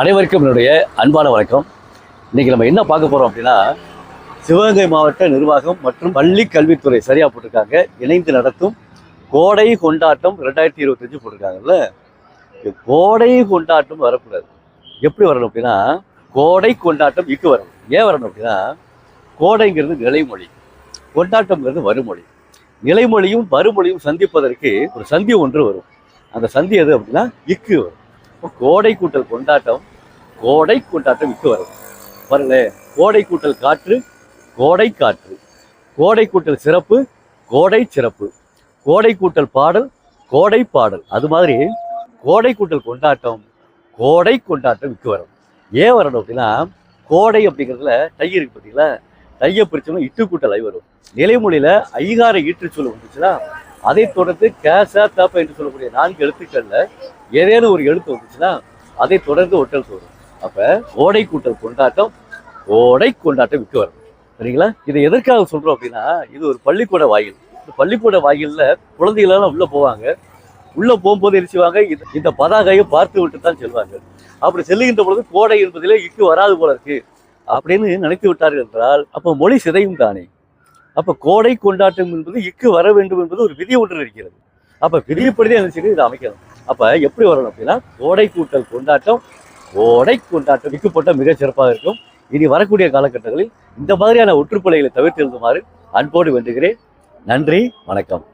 அனைவருக்கும் என்னுடைய அன்பான வணக்கம். இன்னைக்கு நம்ம என்ன பார்க்க போறோம் அப்படின்னா சிவகங்கை மாவட்ட நிர்வாகம் மற்றும் பள்ளி கல்வித்துறை சரியா போட்டிருக்காங்க. இணைந்து நடத்தும் கோடை கொண்டாட்டம் ரெண்டாயிரத்தி இருபத்தஞ்சு போட்டிருக்காங்கல்ல? கோடை கொண்டாட்டம் வரக்கூடாது. எப்படி வரணும் அப்படின்னா கோடை கொண்டாட்டம் இக்கு வரணும். ஏன் வரணும் அப்படின்னா கோடைங்கிறது நிலைமொழி. கொண்டாட்டம்ங்கிறது வருமொழி நிலைமொழியும் வறுமொழியும் சந்திப்பதற்கு ஒரு சந்தி ஒன்று வரும். அந்த சந்தி எது அப்படின்னா இக்கு வரும். கோடை கூட்டல் கொண்டாட்டம் கோடை கொண்டாட்டம் விட்டு வரும். பாருங்களேன் கோடை கூட்டல் காற்று கோடை காற்று. கோடை கூட்டல் சிறப்பு கோடை சிறப்பு. கோடை கூட்டல் பாடல் கோடை பாடல். அது மாதிரி கோடை கூட்டல் கொண்டாட்டம் கோடை கொண்டாட்டம் விட்டு வரும். ஏன் வரணும் அப்படின்னா கோடை அப்படிங்கிறதுல டை இருக்கு பார்த்தீங்களா? டையை பிரிச்சோம்னா இட்டு கூட்டல் ஐ வரும் நிலைமொழியில ஐகார ஈற்று சொல்ல வந்துச்சுன்னா அதை தொடர்ந்து கேச தப்ப என்று சொல்லக்கூடிய நான்கு எழுத்துக்கள்ல ஏதேனும் ஒரு எழுத்து வந்துச்சுன்னா அதை தொடர்ந்து ஒட்டல் வரும் அப்ப கோடை கூட்டல் கொண்டாட்டம் கோடை கொண்டாட்டம் விட்டு வரும் சரிங்களா? இதை எதற்காக சொல்றோம் அப்படின்னா இது ஒரு பள்ளிக்கூட வாயில். இந்த பள்ளிக்கூட வாயில்ல குழந்தைகளெல்லாம் உள்ளே உள்ள போவாங்க. உள்ள போகும்போது எரிச்சுவாங்க இந்த- இந்த பதாகையை பார்த்து விட்டு தான் செல்வாங்க. அப்படி செல்லுகின்ற பொழுது கோடை என்பதிலே இக்கு வராது போல இருக்கு. அப்படின்னு நினைத்து விட்டார்கள் என்றால் அப்ப மொழி சிதையும் தானே? அப்ப கோடை கொண்டாட்டம் என்பது இக்கு வர வேண்டும் என்பது ஒரு விதி ஒன்று இருக்கிறது. அப்ப விதிப்படிதான் அந்த செய்யுது இதை அமைக்கணும். அப்ப எப்படி வரணும் அப்படின்னா கோடை கூட்டல் கொண்டாட்டம் கோடை கொண்டாட்டம் விற்கப்பட்ட மிக சிறப்பாக இருக்கும். இனி வரக்கூடிய காலகட்டங்களில் இந்த மாதிரியான ஒற்றுப்பலைகளை தவிர்த்து எழுதுமாறு அன்போடு வேண்டுகிறேன். நன்றி வணக்கம்.